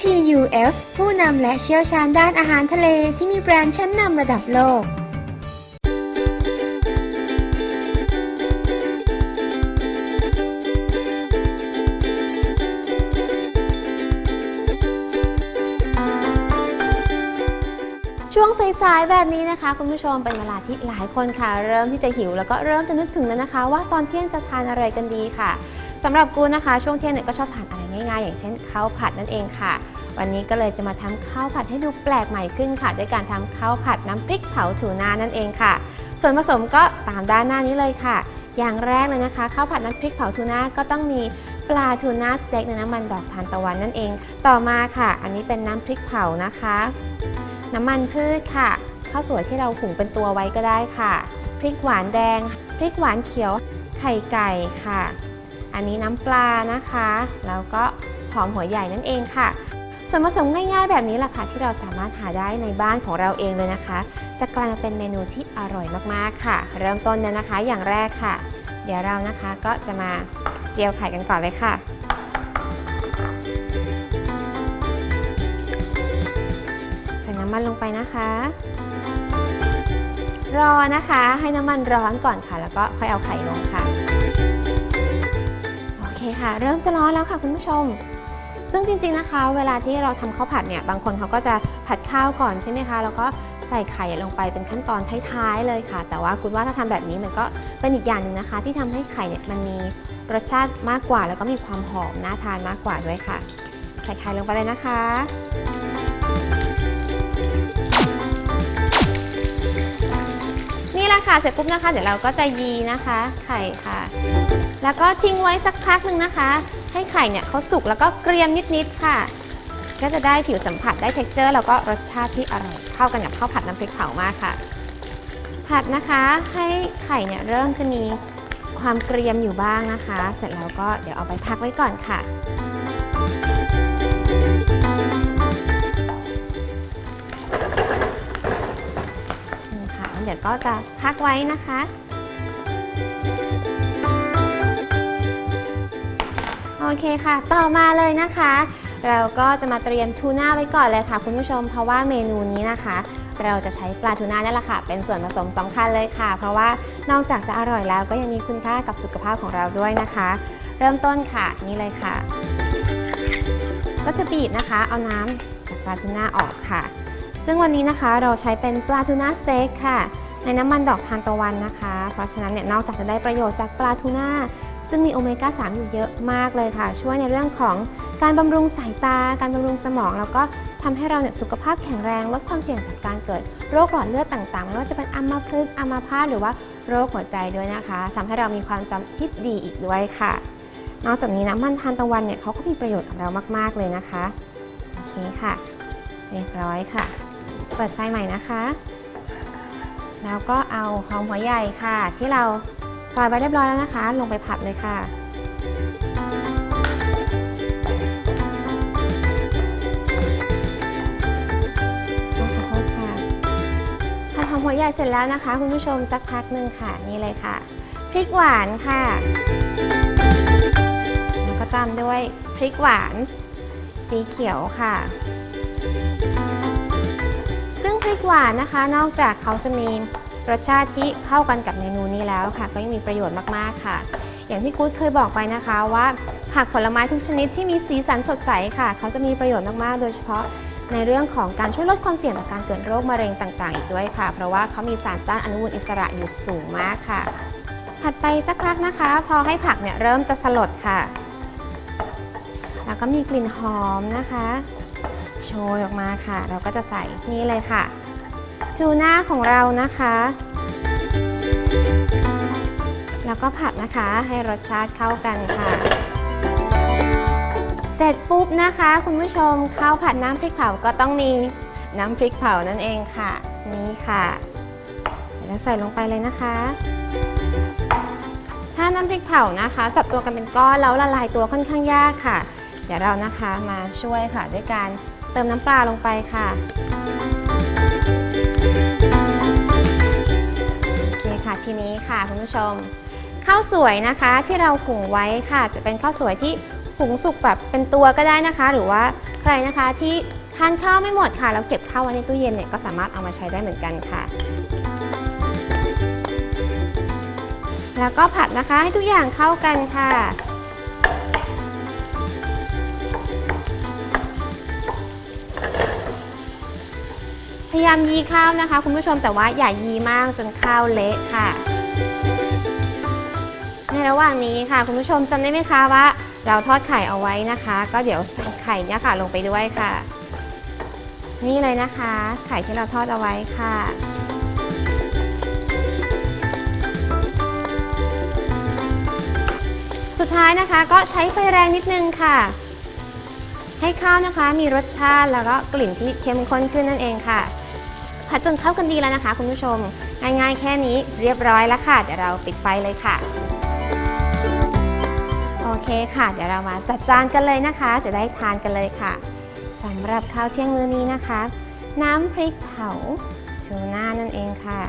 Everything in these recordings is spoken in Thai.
TUF ผู้นำและเชี่ยวชาญด้านอาหารทะเลที่มีแบรนด์ชั้นนำระดับโลก ช่วงสายๆแบบนี้นะคะ คุณผู้ชมเป็นเวลาที่หลายคนค่ะ เริ่มที่จะหิว แล้วก็เริ่มจะนึกถึงแล้วนะคะ ว่าตอนเที่ยงจะทานอะไรกันดีค่ะสำหรับกูนะคะ ช่วงเที่ยงเนี่ยก็ชอบทานอะไร ง่ายๆ อย่างเช่นข้าวผัดนั่นเองค่ะ วันนี้ก็เลยจะมาทำข้าวผัดให้ดูแปลกใหม่ขึ้นค่ะ ด้วยการทำข้าวผัดน้ำพริกเผาถูนานั่นเองค่ะ ส่วนผสมก็ตามด้านหน้านี้เลยค่ะ อย่างแรกเลยนะคะข้าวผัดน้ำพริกเผาทูน่าก็ต้องมีปลาทูน่าสเต็กในน้ำมันดอกทานตะวันนั่นเอง ต่อมาค่ะ อันนี้เป็นน้ำพริกเผานะคะ น้ำมันพืชค่ะข้าวสวยที่เราหุงเป็นตัวไว้ก็ได้ค่ะ พริกหวานแดง พริกหวานเขียว ไข่ไก่ค่ะ อันนี้น้ำปลานะคะ แล้วก็หอมหัวใหญ่นั่นเองค่ะ ส่วนผสมง่ายๆ แบบนี้แหละค่ะ ที่เราสามารถหาได้ในบ้านของเราเองเลยนะคะ จะกลายมาเป็นเมนูที่อร่อยมากๆค่ะ เริ่มต้นเนี่ยนะคะอย่างแรกค่ะ เดี๋ยวเรานะคะก็จะมาเจียวไข่กันก่อนเลยค่ะใส่น้ำมันลงไปนะคะรอนะคะให้น้ำมันร้อนก่อนค่ะ แล้วก็ค่อยเอาไข่ลงค่ะ เริ่มจะร้อนแล้วค่ะคุณผู้ชม ซึ่งจริงๆนะคะ เวลาที่เราทำข้าวผัดเนี่ยบางคนเขาก็จะผัดข้าวก่อนใช่ไหมคะแล้วก็ใส่ไข่ลงไปเป็นขั้นตอนท้ายๆเลยค่ะ แต่ว่าคุณว่าถ้าทำแบบนี้มันก็เป็นอีกอย่างหนึ่งนะคะ ที่ทำให้ไข่เนี่ยมันมีรสชาติมากกว่า แล้วก็มีความหอมน่าทานมากกว่าด้วยค่ะ ใส่ไข่ลงไปเลยนะคะ นี่แหละค่ะเสร็จปุ๊บนะคะ เดี๋ยวเราก็จะยีนะคะ ไข่ค่ะ แล้วก็ทิ้งไว้สักพักหนึ่งนะคะ ให้ไข่เนี่ยเขาสุกแล้วก็เกรียมนิดๆค่ะ ก็จะได้ผิวสัมผัสได้ t e x t อร์แล้วก็รสชาติที่อร่อยเข้ากันกับข้าวผัดน้ำพริกเผามากค่ะ ผัดนะคะให้ไข่เนี่ยเริ่มจะมีความเกรียมอยู่บ้างนะคะ เสร็จแล้วก็เดี๋ยวเอาไปพักไว้ก่อนค่ะ เดี๋ยวก็จะพักไว้นะคะ โอเคค่ะ ต่อมาเลยนะคะ เราก็จะมาเตรียมทูน่าไว้ก่อนเลยค่ะคุณผู้ชม เพราะว่าเมนูนี้นะคะ เราจะใช้ปลาทูน่านี่แหละค่ะ เป็นส่วนผสมสำคัญเลยค่ะ เพราะว่านอกจากจะอร่อยแล้วก็ยังมีคุณค่ากับสุขภาพของเราด้วยนะคะ เริ่มต้นค่ะนี่เลยค่ะ ก็จะบีบนะคะ เอาน้ำจากปลาทูน่าออกค่ะ ซึ่งวันนี้นะคะเราใช้เป็นปลาทูน่าสเต็กค่ะ ในน้ำมันดอกทานตะวันนะคะ เพราะฉะนั้นเนี่ยนอกจากจะได้ประโยชน์จากปลาทูน่าซึ่งมีโอเมก้า 3 อยู่เยอะมากเลยค่ะ ช่วยในเรื่องของการบำรุงสายตา การบำรุงสมอง แล้วก็ทำให้เราเนี่ยสุขภาพแข็งแรง ลดความเสี่ยงจากการเกิด โรคหลอดเลือดต่างๆ ไม่ว่าจะเป็นอัมพฤกษ์อัมพาตหรือว่าโรคหัวใจด้วยนะคะทำให้เรามีความจำที่ดีอีกด้วยค่ะ นอกจากนี้น้ำมันทานตะวันเนี่ยเขาก็มีประโยชน์กับเรามาก ๆ เลยนะคะ โอเคค่ะ เรียบร้อยค่ะ เปิดไฟใหม่นะคะ แล้วก็เอาหอมหัวใหญ่ค่ะ ที่เราซอยไว้เรียบร้อยแล้วนะคะ ลงไปผัดเลยค่ะขอโทษค่ะผัดหอมหัวใหญ่เสร็จแล้วนะคะ คุณผู้ชมสักพักหนึ่งค่ะนี่เลยค่ะ พริกหวานค่ะ แล้วก็ตามด้วยพริกหวานสีเขียวค่ะ หวานนะคะ นอกจากเขาจะมีรสชาติที่เข้ากันกับเมนูนี้แล้วค่ะ ก็ยังมีประโยชน์มาก ๆ ค่ะ อย่างที่กู๊ดเคยบอกไปนะคะว่าผักผลไม้ทุกชนิดที่มีสีสันสดใสค่ะ เขาจะมีประโยชน์มาก ๆ โดยเฉพาะในเรื่องของการช่วยลดความเสี่ยงต่อการเกิดโรคมะเร็งต่าง ๆ อีกด้วยค่ะ เพราะว่าเขามีสารต้านอนุมูลอิสระอยู่สูงมากค่ะ ผัดไปสักพักนะคะ พอให้ผักเนี่ยเริ่มจะสลดค่ะ แล้วก็มีกลิ่นหอมนะคะ โชยออกมาค่ะ เราก็จะใส่นี่เลยค่ะ ทูน่าของเรานะคะ แล้วก็ผัดนะคะให้รสชาติเข้ากันค่ะ เสร็จปุ๊บนะคะ คุณผู้ชมข้าวผัดน้ำพริกเผาก็ต้องมีน้ำพริกเผานั่นเองค่ะ นี่ค่ะ แล้วใส่ลงไปเลยนะคะ ถ้าน้ำพริกเผานะคะ จับตัวกันเป็นก้อนแล้วละลายตัวค่อนข้างยากค่ะ เดี๋ยวเรานะคะมาช่วยค่ะด้วยการเติมน้ำปลาลงไปค่ะ ทีนี้ค่ะคุณผู้ชม ข้าวสวยนะคะที่เราหุงไว้ค่ะ จะเป็นข้าวสวยที่หุงสุกแบบเป็นตัวก็ได้นะคะ หรือว่าใครนะคะที่ทานข้าวไม่หมดค่ะแล้วเก็บข้าวไว้ในตู้เย็นเนี่ยก็สามารถเอามาใช้ได้เหมือนกันค่ะ แล้วก็ผัดนะคะให้ทุกอย่างเข้ากันค่ะายามยีข้าวนะคะ คุณผู้ชมแต่ว่าอย่ายีมากจนข้าวเละค่ะ ในระหว่างนี้ค่ะ คุณผู้ชมจำได้ไหมคะว่า เราทอดไข่เอาไว้นะคะ ก็เดี๋ยวใส่ไข่เนี่ยค่ะลงไปด้วยค่ะ นี่เลยนะคะ ไข่ที่เราทอดเอาไว้ค่ะสุดท้ายนะคะก็ใช้ไฟแรงนิดนึงค่ะ ให้ข้าวนะคะมีรสชาติแล้วก็กลิ่นที่เข้มข้นขึ้นนั่นเองค่ะ ผัดจนเข้ากันดีแล้วนะคะ คุณผู้ชม ง่ายๆ แค่นี้เรียบร้อยแล้วค่ะ เดี๋ยวเราปิดไฟเลยค่ะ โอเคค่ะ เดี๋ยวเรามาจัดจานกันเลยนะคะ จะได้ทานกันเลยค่ะสำหรับข้าวเที่ยงมื้อนี้นะคะ น้ำพริกเผาทูน่านั่นเองค่ะ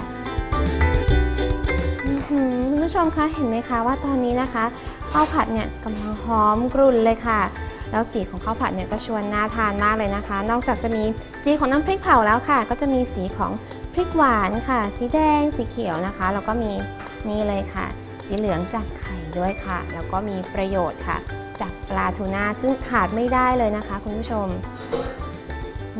คุณผู้ชมคะเห็นไหมคะว่าตอนนี้นะคะข้าวผัดเนี่ยกำลังหอมกรุ่นเลยค่ะ แล้วสีของข้าวผัดเนี่ยก็ชวนน่าทานมากเลยนะคะ นอกจากจะมีสีของน้ำพริกเผาแล้วค่ะ ก็จะมีสีของพริกหวานค่ะ สีแดง สีเขียวนะคะ แล้วก็มีนี่เลยค่ะ สีเหลืองจากไข่ด้วยค่ะ แล้วก็มีประโยชน์ค่ะ จากปลาทูน่าซึ่งขาดไม่ได้เลยนะคะ คุณผู้ชม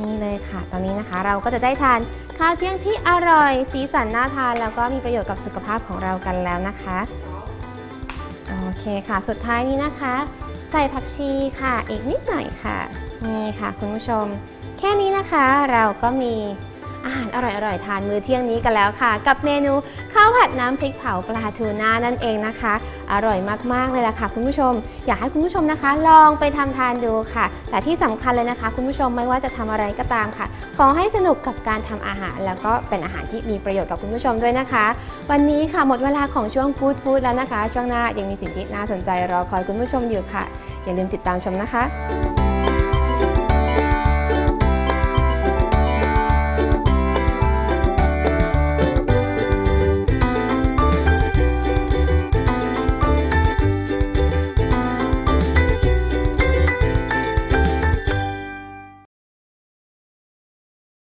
นี่เลยค่ะ ตอนนี้นะคะเราก็จะได้ทานข้าวเที่ยงที่อร่อย สีสันน่าทาน แล้วก็มีประโยชน์กับสุขภาพของเรากันแล้วนะคะ โอเคค่ะ สุดท้ายนี้นะคะ ใส่ผักชีค่ะ อีกนิดหน่อยค่ะ นี่ค่ะคุณผู้ชม แค่นี้นะคะเราก็มี อาหารอร่อยๆ ทานมื้อเที่ยงนี้กันแล้วค่ะ กับเมนูข้าวผัดน้ำพริกเผาปลาทูน่านั่นเองนะคะ อร่อยมากๆเลยล่ะค่ะ คุณผู้ชม อยากให้คุณผู้ชมนะคะ ลองไปทำทานดูค่ะ แต่ที่สำคัญเลยนะคะ คุณผู้ชมไม่ว่าจะทำอะไรก็ตามค่ะ ขอให้สนุกกับการทำอาหาร แล้วก็เป็นอาหารที่มีประโยชน์กับคุณผู้ชมด้วยนะคะ วันนี้ค่ะหมดเวลาของช่วงฟู้ดฟู้ดแล้วนะคะ ช่วงหน้ายังมีสิ่งที่น่าสนใจรอคอยคุณผู้ชมอยู่ค่ะอย่าลืมติดตามชมนะคะ